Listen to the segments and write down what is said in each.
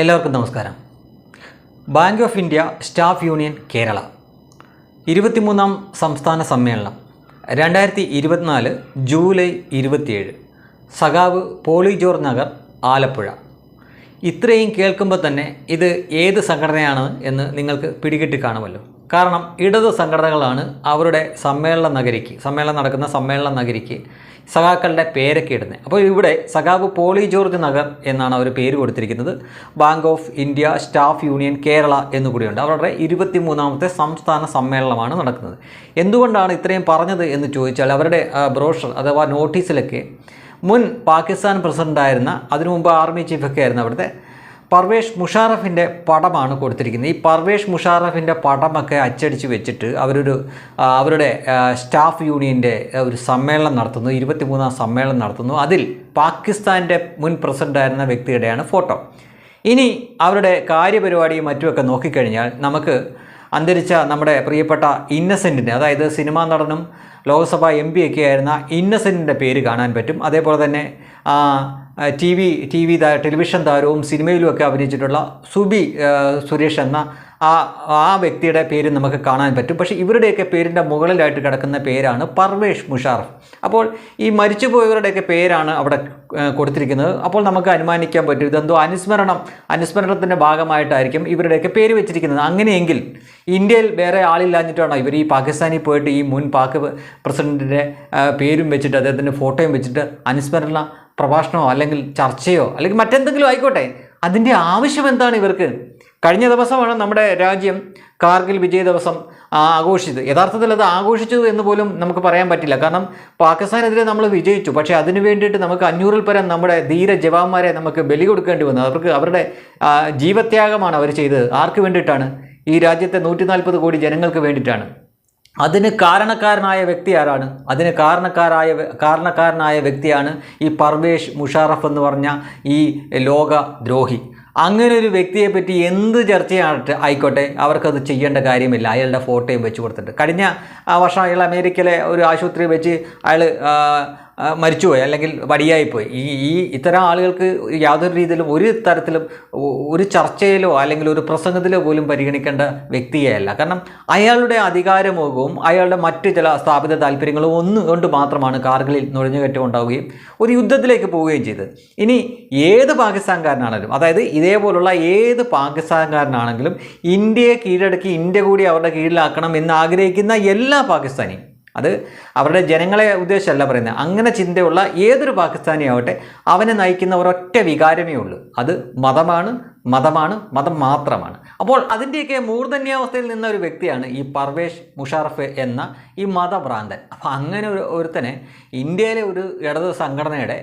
എല്ലാവർക്കും നമസ്കാരം. Bank of India staff union Kerala ഇരുപത്തിമൂന്നാം സംസ്ഥാന സമ്മേളനം രണ്ടായിരത്തി ഇരുപത്തിനാല് ജൂലൈ ഇരുപത്തിയേഴ് സഖാവ് പോളി ജോർജ് നഗർ ആലപ്പുഴ. ഇത്രയും കേൾക്കുമ്പോൾ തന്നെ ഇത് ഏത് സംഘടനയാണ് എന്ന് നിങ്ങൾക്ക് പിടികിട്ടി കാണുമല്ലോ. കാരണം ഇടത് സംഘടനകളാണ് അവരുടെ സമ്മേളന നഗരിക്ക് സമ്മേളനം നടക്കുന്ന സമ്മേളന നഗരിക്ക് സഖാക്കളുടെ പേരൊക്കെ ഇടുന്നത്. അപ്പോൾ ഇവിടെ സഖാവ് പോളി ജോർജ് നഗർ എന്നാണ് അവർ പേര് കൊടുത്തിരിക്കുന്നത്. Bank of India staff union Kerala എന്നുകൂടിയുണ്ട് അവരുടെ ഇരുപത്തിമൂന്നാമത്തെ സംസ്ഥാന സമ്മേളനമാണ് നടക്കുന്നത്. എന്തുകൊണ്ടാണ് ഇത്രയും പറഞ്ഞത് എന്ന് ചോദിച്ചാൽ അവരുടെ ബ്രോഷർ അഥവാ നോട്ടീസിലൊക്കെ മുൻ പാകിസ്ഥാൻ പ്രസിഡന്റായിരുന്ന അതിനു മുമ്പ് ആർമി ചീഫൊക്കെ ആയിരുന്നു അവിടുത്തെ പർവേഷ് മുഷാറഫിന്റെ പടമാണ് കൊടുത്തിരിക്കുന്നത്. ഈ പർവേഷ് മുഷാറഫിന്റെ പടമൊക്കെ അച്ചടിച്ച് വെച്ചിട്ട് അവരൊരു അവരുടെ സ്റ്റാഫ് യൂണിയന്റെ ഒരു സമ്മേളനം നടത്തുന്നു. ഇരുപത്തിമൂന്നാം സമ്മേളനം നടത്തുന്നു. അതിൽ പാകിസ്ഥാന്റെ മുൻ പ്രസിഡന്റായിരുന്ന വ്യക്തിയുടെയാണ് ഫോട്ടോ. ഇനി അവരുടെ കാര്യപരിപാടിയും മറ്റുമൊക്കെ നോക്കിക്കഴിഞ്ഞാൽ നമുക്ക് അന്തരിച്ച നമ്മുടെ പ്രിയപ്പെട്ട ഇന്നസെന്റിന്റെ അതായത് സിനിമാ നടനും ലോക്സഭാ എം പി ഒക്കെ ആയിരുന്ന ഇന്നസെന്റിന്റെ പേര് കാണാൻ പറ്റും. അതേപോലെ തന്നെ T V T V television താരവും സിനിമയിലുമൊക്കെ അഭിനയിച്ചിട്ടുള്ള സുബി സുരേഷ് എന്ന ആ ആ വ്യക്തിയുടെ പേര് നമുക്ക് കാണാൻ പറ്റും. പക്ഷേ ഇവരുടെയൊക്കെ പേരിന്റെ മുകളിലായിട്ട് കിടക്കുന്ന പേരാണ് പർവേഷ് മുഷാറഫ്. അപ്പോൾ ഈ മരിച്ചുപോയവരുടെയൊക്കെ പേരാണ് അവിടെ കൊടുത്തിരിക്കുന്നത്. അപ്പോൾ നമുക്ക് അനുമാനിക്കാൻ പറ്റും ഇതെന്തോ അനുസ്മരണം അനുസ്മരണത്തിന്റെ ഭാഗമായിട്ടായിരിക്കും ഇവരുടെയൊക്കെ പേര് വെച്ചിരിക്കുന്നത്. അങ്ങനെയെങ്കിൽ ഇന്ത്യയിൽ വേറെ ആളില്ലാഞ്ഞിട്ടാണോ ഇവർ ഈ പാകിസ്ഥാനിൽ പോയിട്ട് ഈ മുൻ പാക് പ്രസിഡന്റിന്റെ പേരും വെച്ചിട്ട് അദ്ദേഹത്തിന്റെ ഫോട്ടോയും വെച്ചിട്ട് അനുസ്മരണ പ്രഭാഷണമോ ചർച്ചയോ അല്ലെങ്കിൽ മറ്റെന്തെങ്കിലും ആയിക്കോട്ടെ അതിന്റെ ആവശ്യം എന്താണ് ഇവർക്ക്? കഴിഞ്ഞ ദിവസമാണ് നമ്മുടെ രാജ്യം കാർഗിൽ വിജയ ദിവസം ആഘോഷിച്ചത്. യഥാർത്ഥത്തിൽ അത് ആഘോഷിച്ചത് എന്ന് പോലും നമുക്ക് പറയാൻ പറ്റില്ല. കാരണം പാകിസ്ഥാനെതിരെ നമ്മൾ വിജയിച്ചു. പക്ഷേ അതിനു വേണ്ടിയിട്ട് നമുക്ക് അഞ്ഞൂറിൽ പരം നമ്മുടെ ധീര ജവാന്മാരെ നമുക്ക് ബലി കൊടുക്കേണ്ടി വന്നു. അവർക്ക് അവരുടെ ജീവത്യാഗമാണ് അവർ ചെയ്തത്. ആർക്ക് വേണ്ടിയിട്ടാണ്? ഈ രാജ്യത്തെ നൂറ്റി കോടി ജനങ്ങൾക്ക് വേണ്ടിയിട്ടാണ്. അതിന് കാരണക്കാരനായ വ്യക്തി ആരാണ്? അതിന് കാരണക്കാരായ കാരണക്കാരനായ വ്യക്തിയാണ് ഈ പർവേഷ് മുഷാറഫ് എന്ന് പറഞ്ഞ ഈ ലോക ദ്രോഹി. അങ്ങനെ ഒരു വ്യക്തിയെ പറ്റി എന്ത് ചർച്ചയായിട്ട് ആയിക്കോട്ടെ അവർക്കത് ചെയ്യേണ്ട കാര്യമില്ല. അയാളുടെ ഫോട്ടോയും വെച്ച് കൊടുത്തിട്ട്. കഴിഞ്ഞ വർഷം അയാൾ അമേരിക്കയിലെ ഒരു ആശുപത്രിയിൽ വെച്ച് അയാൾ മരിച്ചുപോയി അല്ലെങ്കിൽ വടിയായിപ്പോയി. ഈ ഈ ഇത്തരം ആളുകൾക്ക് യാതൊരു രീതിയിലും ഒരു തരത്തിലും ഒരു ചർച്ചയിലോ അല്ലെങ്കിൽ ഒരു പ്രസംഗത്തിലോ പോലും പരിഗണിക്കേണ്ട വ്യക്തിയല്ല. കാരണം അയാളുടെ അധികാരമോഹവും അയാളുടെ മറ്റ് ചില സ്ഥാപിത താല്പര്യങ്ങളും ഒന്നുകൊണ്ട് മാത്രമാണ് കാർഗിലിൽ നുഴഞ്ഞുകയറ്റം ഉണ്ടാവുകയും ഒരു യുദ്ധത്തിലേക്ക് പോവുകയും ചെയ്തത്. ഇനി ഏത് പാകിസ്ഥാൻകാരനാണെങ്കിലും അതായത് ഇതേപോലുള്ള ഏത് പാകിസ്ഥാൻകാരനാണെങ്കിലും ഇന്ത്യയെ കീഴടക്കി ഇന്ത്യ കൂടി അവരുടെ കീഴിലാക്കണം എന്ന് ആഗ്രഹിക്കുന്ന എല്ലാ പാകിസ്ഥാനിയും അത് അവരുടെ ജനങ്ങളെ ഉദ്ദേശമല്ല പറയുന്നത്. അങ്ങനെ ചിന്തയുള്ള ഏതൊരു പാകിസ്ഥാനി ആവട്ടെ അവനെ നയിക്കുന്ന ഒരൊറ്റ വികാരമേ ഉള്ളൂ. അത് മതമാണ് മതമാണ് മതം മാത്രമാണ്. അപ്പോൾ അതിന്റെയൊക്കെ മൂർധന്യാവസ്ഥയിൽ നിന്ന ഒരു വ്യക്തിയാണ് ഈ പർവേഷ് മുഷാറഫ് എന്ന ഈ മതഭ്രാന്തൻ. അപ്പോൾ അങ്ങനെ ഒരു ഒരുത്തനെ ഇന്ത്യയിലെ ഒരു ഇടത് സംഘടനയുടെ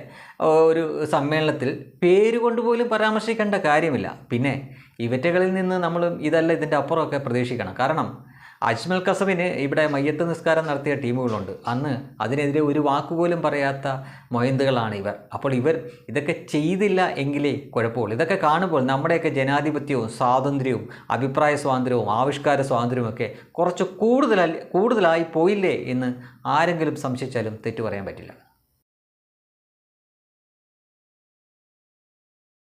ഒരു സമ്മേളനത്തിൽ പേര് കൊണ്ട് പോലും പരാമർശിക്കേണ്ട കാര്യമില്ല. പിന്നെ ഇവറ്റകളിൽ നിന്ന് നമ്മൾ ഇതല്ല ഇതിന്റെ അപ്പുറമൊക്കെ പ്രതീക്ഷിക്കണം. കാരണം അജ്മൽ കസബിന് ഇവിടെ മയ്യത്ത് നിസ്കാരം നടത്തിയ ടീമുകളുണ്ട്. അന്ന് അതിനെതിരെ ഒരു വാക്കുപോലും പറയാത്ത മൊയന്തുകളാണ് ഇവർ. അപ്പോൾ ഇവർ ഇതൊക്കെ ചെയ്തില്ല എങ്കിലേ കുഴപ്പമുള്ളൂ. ഇതൊക്കെ കാണുമ്പോൾ നമ്മുടെയൊക്കെ ജനാധിപത്യവും സ്വാതന്ത്ര്യവും അഭിപ്രായ സ്വാതന്ത്ര്യവും ആവിഷ്കാര സ്വാതന്ത്ര്യവും ഒക്കെ കുറച്ച് കൂടുതലായി കൂടുതലായി പോയില്ലേ എന്ന് ആരെങ്കിലും സംശയിച്ചാലും തെറ്റു പറയാൻ പറ്റില്ല.